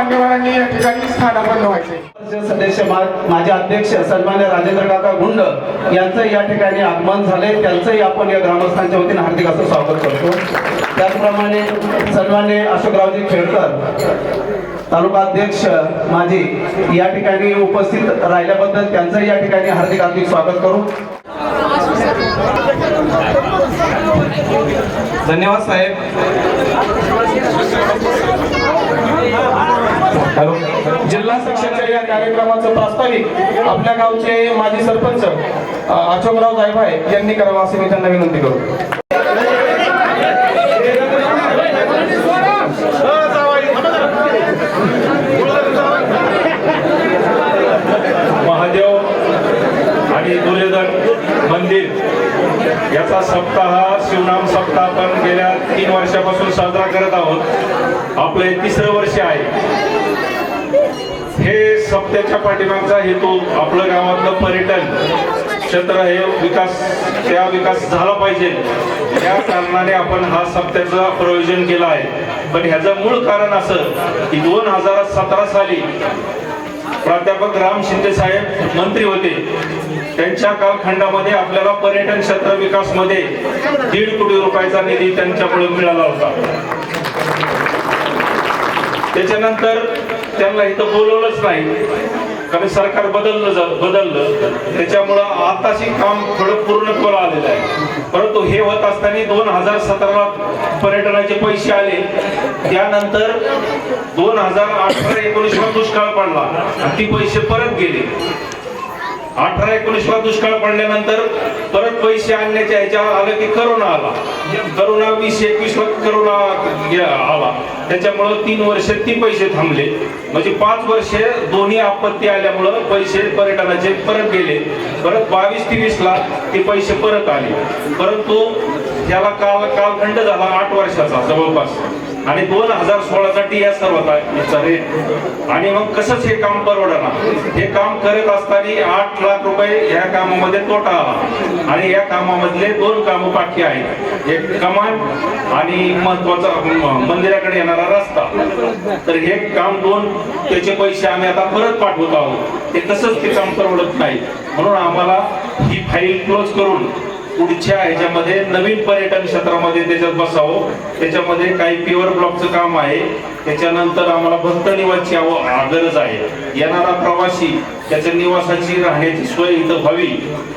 मान्यवरांनी या ठिकाणी स्थानापन्न व्हायचे. सदस्य माझे अध्यक्ष सन्मान्य राजेंद्र काका गुंड यांचं या ठिकाणी आगमन झाले त्यांचंही आपण या ग्रामस्थांच्या वतीने हार्दिक असं स्वागत करतो. त्याचप्रमाणे सन्मान्य अशोकरावजी खेडकर तालुका अध्यक्ष माझी या ठिकाणी उपस्थित राहिल्याबद्दल त्यांचं या ठिकाणी हार्दिक हार्दिक स्वागत करू. धन्यवाद साहेब. हॅलो. जिल्हा शिक्षणाच्या या कार्यक्रमाचं प्रास्ताविक आपल्या गावचे माजी सरपंच अशोकराव जायभाय यांनी करावं असे मी त्यांना विनंती करतो महादेव आणि दुर्योधन मंदिर याचा सप्ताह शिवनाम सप्ताह आपण गेल्या तीन वर्षापासून साजरा करत आहोत आपलं हे तिसरं वर्ष आहे हे सप्त्याच्या पाठीमागचा हेतू आपलं गावातलं पर्यटन क्षेत्र हे विकास त्या विकास झाला पाहिजे. या कारणाने आपण हा सप्त्याचं प्रयोजन केलं आहे. पण ह्याचं मूळ कारण असं की दोन हजार सतरा साली प्राध्यापक राम शिंदे साहेब मंत्री होते. त्यांच्या कालखंडामध्ये आपल्याला पर्यटन क्षेत्र विकासमध्ये दीड कोटी रुपयाचा निधी त्यांच्याकडे मिळाला होता. त्याच्यानंतर त्यांना इथं बोलवलंच नाही. कारण सरकार बदललं जा- बदललं त्याच्यामुळं आताशी काम थोडं पूर्णत्वाला आलेलं आहे. परंतु हे होत असताना दोन हजार सतराला पर्यटनाचे पैसे आले. त्यानंतर दोन हजार अठरा एकोणीसला दुष्काळ पडला आणि ती पैसे परत गेले. अठरा एकोणीसला दुष्काळ पडल्यानंतर परत पैसे आणण्याच्या ह्याच्या आलं की करोना आला. करोना वीस एकवीसला करोना आला. त्याच्यामुळं तीन वर्ष ती पैसे थांबले. म्हणजे पाच वर्षे दोन्ही आपत्ती आल्यामुळं पैसे पर्यटनाचे परत गेले. परत बावीस तेवीसला ते पैसे परत आले. परंतु त्याला काल कालखंड झाला आठ वर्षाचा जवळपास. आणि दोन हजार सोळा साठी या सर्व याचा आणि मग कसंच हे काम परवडणार? हे काम करत असताना आठ लाख रुपये ह्या कामामध्ये तोटा आला. आणि या कामामधले दोन कामं बाकी आहेत. एक कमान आणि महत्त्वाचा मंदिराकडे येणारा रस्ता. तर हे काम दोन त्याचे पैसे आम्ही आता परत पाठवत आहोत. ते कसंच ते काम परवडत नाही. म्हणून आम्हाला ही फाईल क्लोज करून पुढच्या ह्याच्यामध्ये नवीन पर्यटन क्षेत्रामध्ये त्याच्यात बसावं. त्याच्यामध्ये काही प्युअर ब्लॉकचं काम आहे. त्याच्यानंतर आम्हाला भक्त निवासची गरज आहे. येणारा प्रवासी त्याच्या निवासाची राहण्याची सोय इथं व्हावी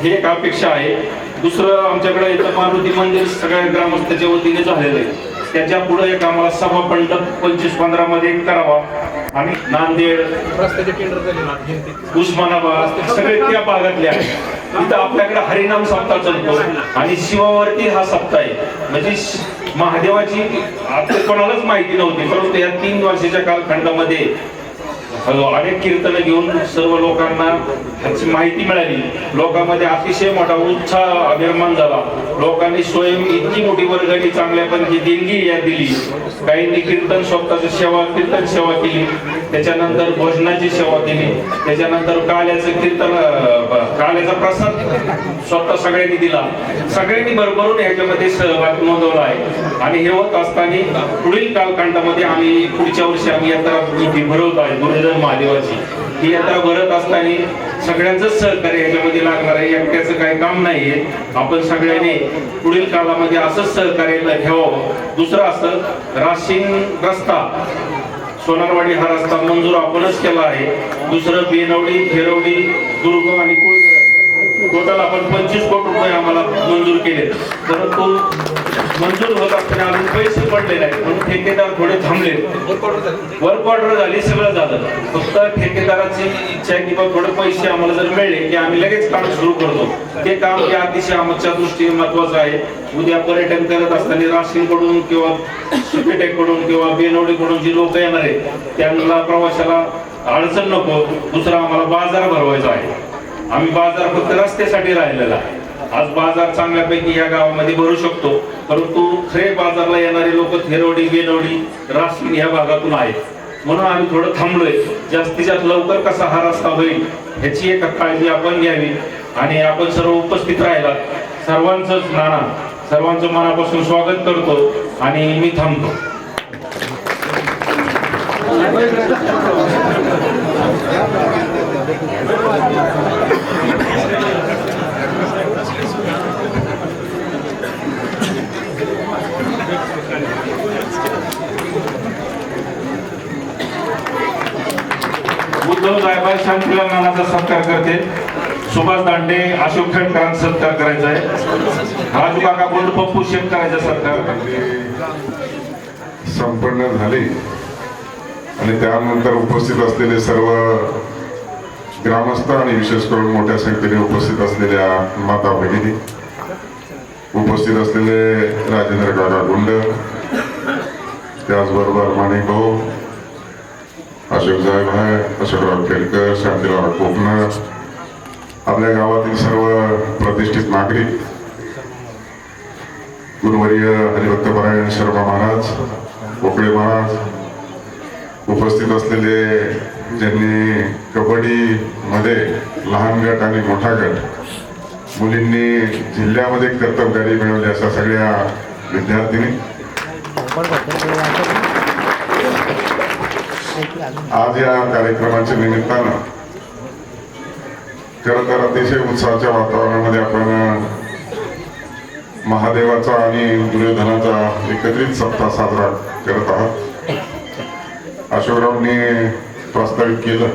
ही एक अपेक्षा आहे. दुसरं आमच्याकडे इथं मारुती मंदिर सगळ्या ग्रामस्थाच्या वतीने झालेलं आहे. त्याच्या पुढे एक आम्हाला सभा मंडप पंचवीस पंधरा मध्ये एक करावा. आणि नांदेड उस्मानाबाद सगळे त्या भागातले आहेत. इथं आपल्याकडे हरिनाम सप्ताह चालतो आणि शिवावरती हा सप्ताह आहे. म्हणजे महादेवाची आता कोणालाच माहिती नव्हती परंतु या तीन वर्षाच्या कालखंडामध्ये अनेक कीर्तन घेऊन सर्व लोकांना ह्याची माहिती मिळाली. लोकांमध्ये अतिशय मोठा उत्साह निर्माण झाला. लोकांनी स्वयं इतकी मोठी वर्गणी चांगल्यापैकी देणगी या दिली. काहींनी कीर्तन स्वतःची सेवा कीर्तन सेवा केली. त्याच्यानंतर भोजनाची सेवा केली. त्याच्यानंतर काल्याचं कीर्तन काल्याचा प्रसाद स्वतः सगळ्यांनी दिला. सगळ्यांनी भरभरून ह्याच्यामध्ये सहभाग नोंदवला आहे. आणि हे होत असताना पुढील कालखंडामध्ये आम्ही पुढच्या वर्षी आम्ही यात्रा भरवत आहे गुरुजन महादेवाची. ही यात्रा भरत असताना सगळ्यांचंच सहकार्य याच्यामध्ये लागणार आहे. एकट्याचं काही काम नाहीये. आपण सगळ्यांनी पुढील काळामध्ये असंच सहकार्य घ्यावं. दुसरं असं राशीन रस्ता सोनारवाडी हा रस्ता मंजूर आपणच केला आहे. दुसरं बेनवडी खेरवडी दुर्ग आणि कुळधर टोटल आपण पंचवीस कोटी रुपये आम्हाला मंजूर केले परंतु मंजूर होत असताना अजून पैसे पडले नाही म्हणून ठेकेदार थोडे थांबले. वर्क ऑर्डर झाली सगळं झालं. फक्त ठेकेदाराची इच्छा आहे की बाबा थोडे पैसे आम्हाला जर मिळले की आम्ही लगेच काम सुरू करतो. ते काम हे अतिशय आमच्या दृष्टीने महत्वाचं आहे. उद्या पर्यटन करत असताना राशींकडून किंवा सुपेटेकडून किंवा बेनवडीकडून जी लोक येणार आहेत त्यांना प्रवाशाला अडचण नको दुसरा आम्हाला बाजार भरवायचा आहे. आम्ही बाजार फक्त रस्त्यासाठी राहिलेला आहे. आज बाजार चांगल्यापैकी या गावामध्ये भरू शकतो. परंतु खरे बाजारला येणारे लोक थेरवडी बेनवडी रासकीन या भागातून आहेत. म्हणून आम्ही थोडं थांबलोय. जास्तीत जास्त लवकर कसा हा रस्ता होईल ह्याची एक काळजी आपण घ्यावी. आणि आपण सर्व उपस्थित राहिला सर्वांचंच नाना सर्वांचं मनापासून स्वागत करतो आणि मी थांबतो उद्धव साहेबांनी शांतीलाल सत्कार करते. सुभाष दांडे अशोक खेडकरांचा सत्कार करायचा आहे. राजू काका बोल पप्पू शेख करायचा सत्कार. संपन्न झाले. आणि त्यानंतर उपस्थित असलेले सर्व ग्रामस्थ आणि विशेष करून मोठ्या संख्येने उपस्थित असलेल्या माता भगिनी उपस्थित असलेले राजेंद्र काका गुंड त्याचबरोबर माणिक भाऊ अशोक साहेब आहे अशोकराव केळकर शांतीराव कोकणर आपल्या गावातील सर्व प्रतिष्ठित नागरिक गुरुवर्य हरिभक्तपरायण शर्मा महाराज कोकळे महाराज उपस्थित असलेले ज्यांनी कबड्डीमध्ये लहान गट आणि मोठा गट मुलींनी जिल्ह्यामध्ये कर्तबगारी मिळवली अशा सगळ्या विद्यार्थिनी. आज या कार्यक्रमाच्या निमित्तानं खरं तर अतिशय उत्साहाच्या वातावरणामध्ये आपण महादेवाचा आणि दुर्योधनाचा एकत्रित सप्ताह साजरा करत आहात. अशोकरावनी प्रस्तावित केलं.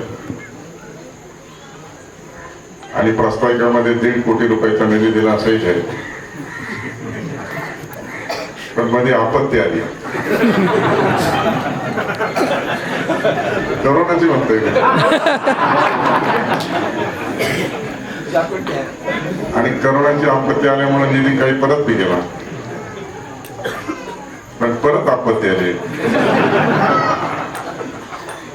आणि प्रस्ताविकामध्ये दीड कोटी रुपयाचा निधी दिला असंही जाहीर पण मध्ये आपत्ती आली. करोनाची म्हणतोय. आणि करोनाची आपत्ती आल्यामुळे निधी काही परत बी गेला. पण परत आपत्ती आली.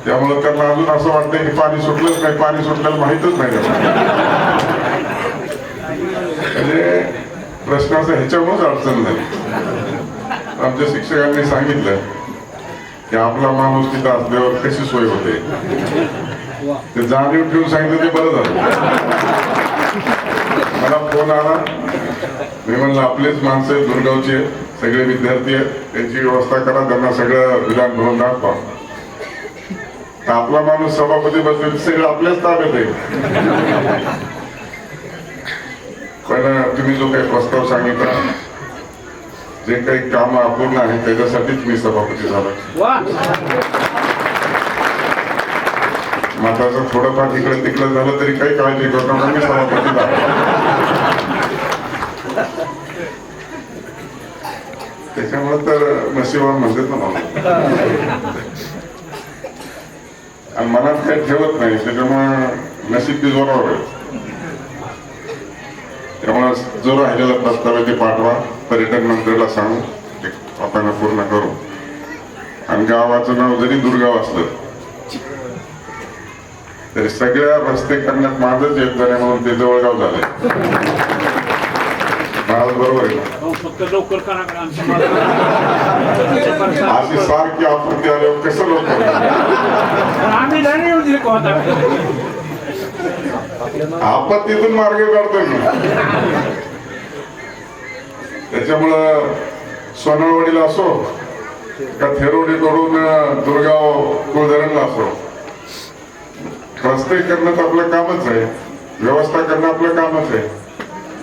त्यामुळे त्यांना अजून असं वाटतंय की पाणी सुटलंच नाही पाणी सुटल्याला माहितच नाही त्यांना. म्हणजे प्रश्नाचं ह्याच्यामुळेच अडचण झाली. आमच्या शिक्षकांनी सांगितलं की आपला माणूस तिथं असल्यावर कशी सोय होते? ते जाणीव ठेवून सांगितलं ते बरं झालं. मला फोन आला. मी म्हणलं आपलेच माणसं आहेत, दुर्गावचे सगळे विद्यार्थी आहेत. त्यांची व्यवस्था करा त्यांना सगळं विधान भरून दाखवा. तर आपला माणूस सभापती बसले सगळं आपल्याच ताब्यात आहे पण तुम्ही जो काही प्रस्ताव सांगितला जे काही काम अपूर्ण आहे त्याच्यासाठीच मी सभापती झालो. माताचं थोडंफार इकडे तिकडे झालं तरी काही काळजी करतो मी सभापती झालो. त्याच्यामुळे तर नशिबान म्हणतात ना मला. आणि मनात काही ठेवत नाही त्याच्यामुळे नशीब बी जोरावर आहे. त्यामुळे जो राहिलेला प्रस्ताव आहे ते पाठवा. पर्यटन मंत्र्याला सांगू. ते आपण पूर्ण करू. आणि गावाचं नाव जरी दुर्गाव असलं तरी सगळ्या रस्ते करण्यात माझंच योगदान आहे म्हणून ते जवळगाव झालंय बरोबर आहे. अशी सारखी आपत्ती आल्यावर कसं लवकर आम्ही नाही येऊ दिले कोणता आपत्तीतून मार्ग काढतोय मी त्याच्यामुळं सोनळवाडीला असो का थेरोडीकडून दुर्गाव कुळधरणला असो. रस्ते करणं तर आपलं कामच आहे. व्यवस्था करणं आपलं कामच आहे.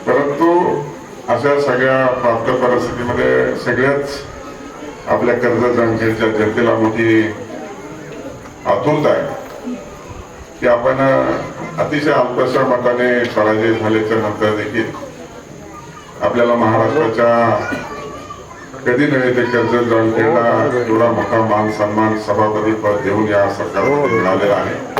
परंतु अशा सगळ्या प्राप्त परिस्थितीमध्ये सगळ्याच आपल्या कर्ज जाणखेडच्या जनतेला मोठी आतुरता आहे. की आपण अतिशय अल्पशा मताने पराजय झाल्याच्यानंतर देखील आपल्याला महाराष्ट्राच्या कधी नव्हे ते कर्जत जाणखेडला एवढा मोठा मान सन्मान सभापती पद देऊन या सरकारमध्ये मिळालेला आहे.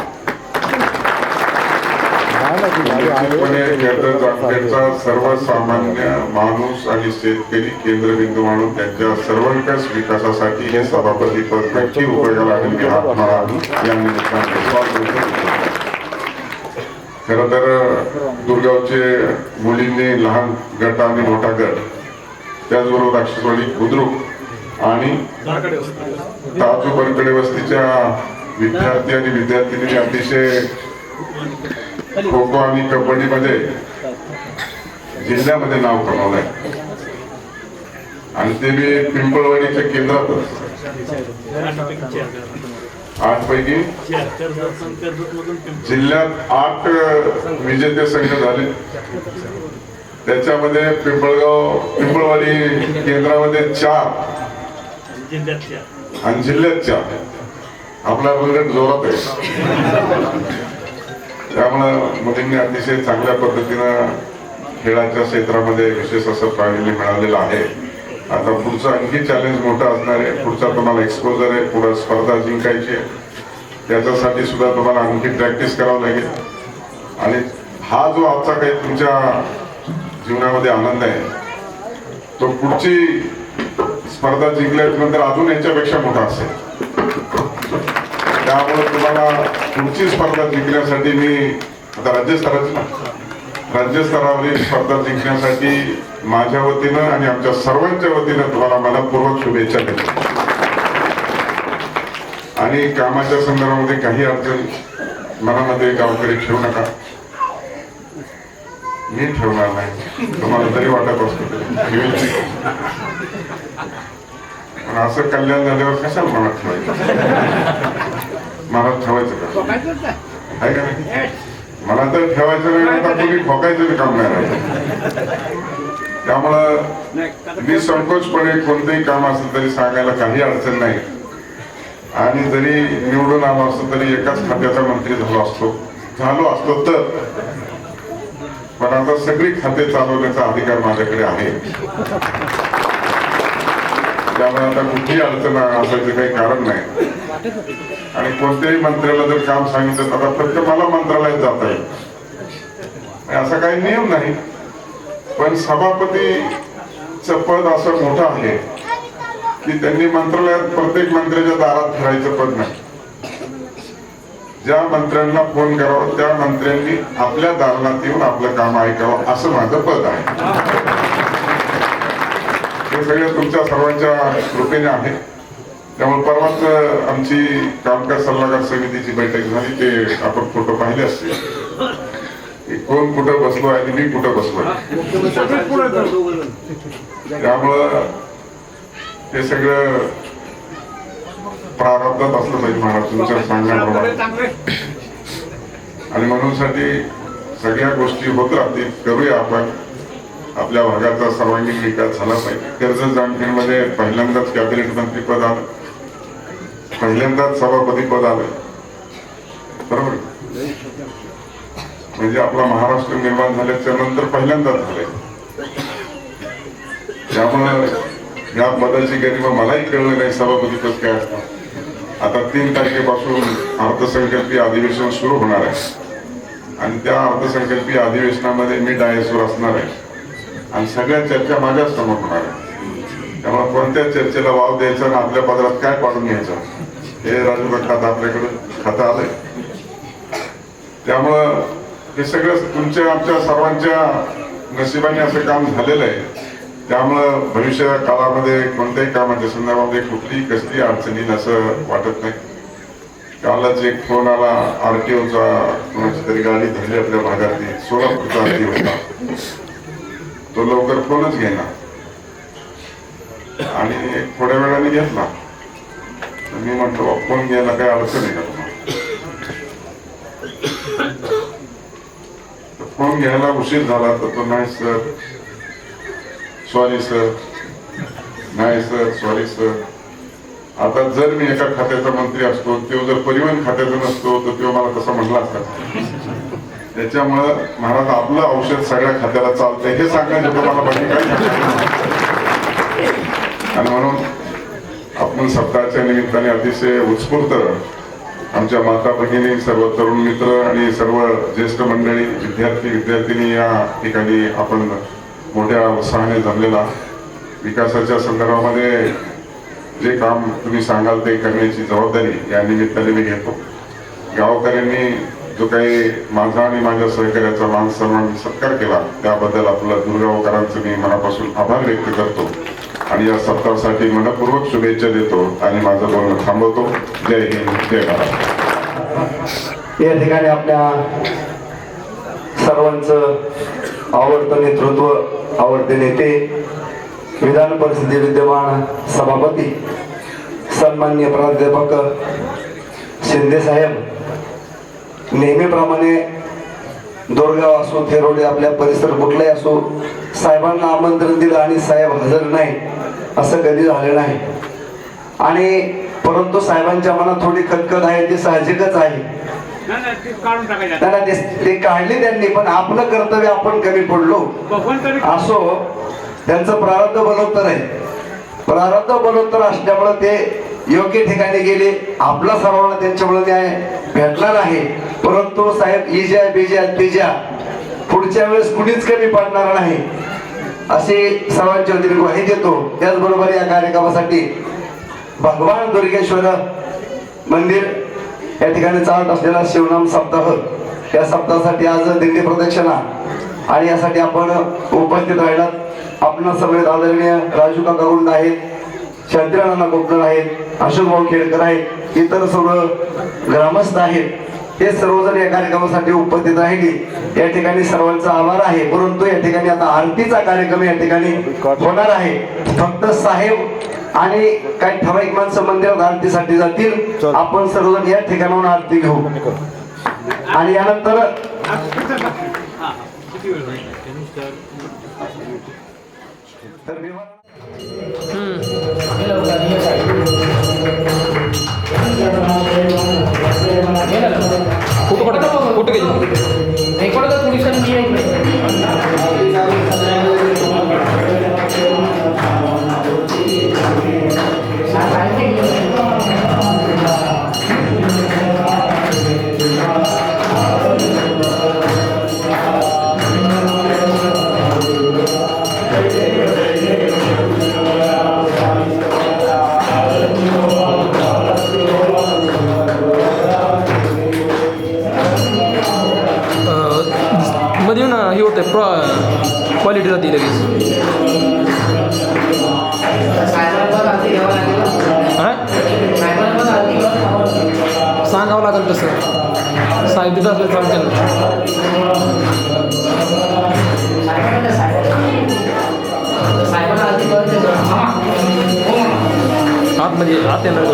निश्चितपणे कर्जत सर्वसामान्य माणूस आणि शेतकरी केंद्रबिंदू मानून त्यांच्या सर्वंकष विकासासाठी हे सभापती पद नक्की उपयोगाला आणेल मी हात मारा या निमित्ताने खर तर दुर्गावचे मुलींनी लहान गट आणि मोठा गट त्याचबरोबर राक्षसवाडी बुद्रुक आणि ताजू बनकडे वस्तीच्या विद्यार्थी आणि विद्यार्थिनी अतिशय खो खो आणि कबड्डी मध्ये जिल्ह्यामध्ये नाव कमावलंय. आणि ते बी पिंपळवाडीच्या केंद्रातच. आठ पैकी जिल्ह्यात आठ विजेते संघ झाले. त्याच्यामध्ये पिंपळगाव पिंपळवाडी केंद्रामध्ये चार. आणि जिल्ह्यात चार. आपला बुलेट जोरात आहे. त्यामुळं मुलींनी अतिशय चांगल्या पद्धतीनं खेळाच्या क्षेत्रामध्ये विशेष असं प्रावीण्य मिळालेलं आहे. आता पुढचं आणखी चॅलेंज मोठं असणार आहे. पुढचा तुम्हाला एक्सपोजर आहे पुढं स्पर्धा जिंकायची आहे. त्याच्यासाठी सुद्धा तुम्हाला आणखी प्रॅक्टिस करावं लागेल. आणि हा जो आजचा काही तुमच्या जीवनामध्ये आनंद आहे तो पुढची स्पर्धा जिंकल्यानंतर अजून याच्यापेक्षा मोठा असेल. त्यामुळे तुम्हाला पुढची स्पर्धा जिंकण्यासाठी मी आता राज्यस्तराची ना राज्यस्तरावरील स्पर्धा जिंकण्यासाठी माझ्या वतीनं आणि आमच्या सर्वांच्या वतीनं तुम्हाला मनपूर्वक शुभेच्छा देतो. आणि कामाच्या संदर्भामध्ये काही अडचण मनामध्ये गावकडे ठेवू नका. मी ठेवणार नाही. तुम्हाला तरी वाटत असतो. पण असं कल्याण झाल्यावर कशाला मनात ठेवायचं? आहे का नाही? मला तर ठेवायचं नाही आता कोणी ठोकायचं काम नाही राहिलं. त्यामुळं निसंकोचपणे कोणतंही काम असेल तरी सांगायला काही अडचण नाही. आणि जरी निवडून आलो असतो तरी एकाच खात्याचा मंत्री झालो असतो. झालो असतो तर. पण आता सगळी खाते चालवण्याचा अधिकार माझ्याकडे आहे. त्यामुळे आता कुठलीही अडचण असायचं काही कारण नाही. आणि कोणत्याही मंत्र्याला जर काम सांगितलं तर आता फक्त मला मंत्रालयात जाता येईल. असा काही नियम नाही. पण सभापतीच पद असं मोठं आहे की त्यांनी मंत्रालयात प्रत्येक मंत्र्याच्या दारात फिरायचं पद नाही. ज्या मंत्र्यांना फोन करावा त्या मंत्र्यांनी आपल्या दालनात येऊन आपलं काम ऐकावं असं माझं पद आहे. हे सगळं तुमच्या सर्वांच्या कृपेने आहे. त्यामुळे परवाच आमची कामकाज सल्लागार समितीची बैठक झाली ते आपण फोटो पाहिले असते. कोण कुठं बसलो आणि मी कुठं बसलो त्यामुळं हे सगळं प्रारब्धात असलं पाहिजे महाराज तुमच्या सांगण्याप्रमाणे. आणि म्हणून साठी सगळ्या गोष्टी होत राहतील करूया आपण. आपल्या भागाचा सर्वांगीण विकास झाला पाहिजे. कर्ज जामखेडमध्ये पहिल्यांदाच कॅबिनेट मंत्री पद आलं. पहिल्यांदाच सभापती पद आलं बरोबर? म्हणजे आपला महाराष्ट्र निर्माण झाल्याच्यानंतर पहिल्यांदाच झालंय. त्यामुळं या पदाची गरिमा मलाही कळलं नाही सभापती पद काय असतं. आता तीन तारखेपासून अर्थसंकल्पीय अधिवेशन सुरू होणार आहे. आणि त्या अर्थसंकल्पीय अधिवेशनामध्ये मी डायसवर असणार आहे. आणि सगळ्या चर्चा माझ्याच समोर होणार आहे. त्यामुळे कोणत्या चर्चेला वाव द्यायचा आणि आपल्या पदरात काय पाडून घ्यायचं? हे राजू खातं आपल्याकडे खातं आलंय. त्यामुळं हे सगळं तुमच्या आमच्या सर्वांच्या नशिबाने असं काम झालेलं आहे. त्यामुळं भविष्य काळामध्ये कोणत्याही कामाच्या संदर्भामध्ये कुठलीही कसली अडचणी असं वाटत नाही. कालच एक फोन आला आरटीओचा कोणाची तरी गाडी धरली आपल्या भागातली सोलापूरचा आरटीओ होता. तो लवकर फोनच घेणार आणि थोड्या वेळाने घेतला. मी म्हटलं "बा, फोन घ्यायला काही अडचण आहे का तुम्हाला? तर फोन घ्यायला उशीर झाला तर तो नाही सर. Sorry sir. नाही सर. Sorry sir. आता जर मी एका खात्याचा मंत्री असतो तो जर परिवहन खात्याचा नसतो तर तो मला तसा म्हटला असता. त्याच्यामुळं महाराज आपलं औषध सगळ्या खात्याला चालतंय हे सांगायचं तुम्हाला बाकी काही आणि म्हणून आपण सप्ताहाच्या निमित्ताने अतिशय उत्स्फूर्त आमच्या माता भगिनी सर्व तरुण मित्र आणि सर्व ज्येष्ठ मंडळी विद्यार्थी विद्यार्थिनी या ठिकाणी आपण मोठ्या उत्साहाने जमलेला विकासाच्या संदर्भामध्ये जे काम तुम्ही सांगाल ते करण्याची जबाबदारी या निमित्ताने मी घेतो. गावकऱ्यांनी जो काही माझा आणि माझ्या सहकार्याचा मान सन्मान सत्कार केला त्याबद्दल आपलं दुर्गावकरांचं मी मनापासून आभार व्यक्त करतो. आणि या सप्ताहासाठी मनपूर्वक शुभेच्छा देतो आणि माझं बोलणं थांबवतो. जय हिंद जय महाराष्ट्र या ठिकाणी आपल्या सर्वांचं आवडतं नेतृत्व आवडते नेते विधान परिषदे विद्यमान सभापती सन्मान्य प्राध्यापक शिंदे साहेब नेहमीप्रमाणे दोरगाव असो थेरोडे आपल्या परिसर कुठलाही असो साहेबांना आमंत्रण दिलं आणि साहेब हजर नाही असं कधी झालं नाही. आणि परंतु साहेबांच्या मनात थोडी खतखत आहे ती साहजिकच आहे. नाही नाही ते काढले त्यांनी पण आपलं कर्तव्य आपण कमी पडलो. असो त्यांचं प्रारब्ध बलवत्तर आहे. प्रारब्ध बलवत्तर असल्यामुळे ते योग्य ठिकाणी गेले. आपला सर्वांना त्यांच्यामुळे न्याय भेटणार आहे. परंतु साहेब इजा बिजा तिजा पुढच्या वेळेस कुणीच कमी पडणार नाही. अशी सर्वांच्या वतीने ग्वाही देतो. त्याचबरोबर या कार्यक्रमासाठी भगवान दुर्गेश्वर मंदिर या ठिकाणी चालत असलेला शिवनाम सप्ताह या सप्ताहासाठी आज दिंडी प्रदक्षिणा आणि यासाठी आपण उपस्थित राहिलात. आपण सगळे आदरणीय राजू काका गुंड आहेत शांतीराणा कोकणर आहेत अशोक भाऊ खेडकर आहेत इतर सर्व ग्रामस्थ आहेत. हे सर्वजण या कार्यक्रमासाठी उपस्थित राहिली. या ठिकाणी सर्वांचा आभार आहे. परंतु या ठिकाणी आता आरतीचा कार्यक्रम या ठिकाणी होणार आहे. फक्त साहेब आणि काही ठराविक माणसं मंदिरात आरतीसाठी जातील. आपण सर्वजण या ठिकाणाहून आरती घेऊ. आणि यानंतर तर विवाहमध्ये आतमध्ये आत येणार वाटतं बहुतेक.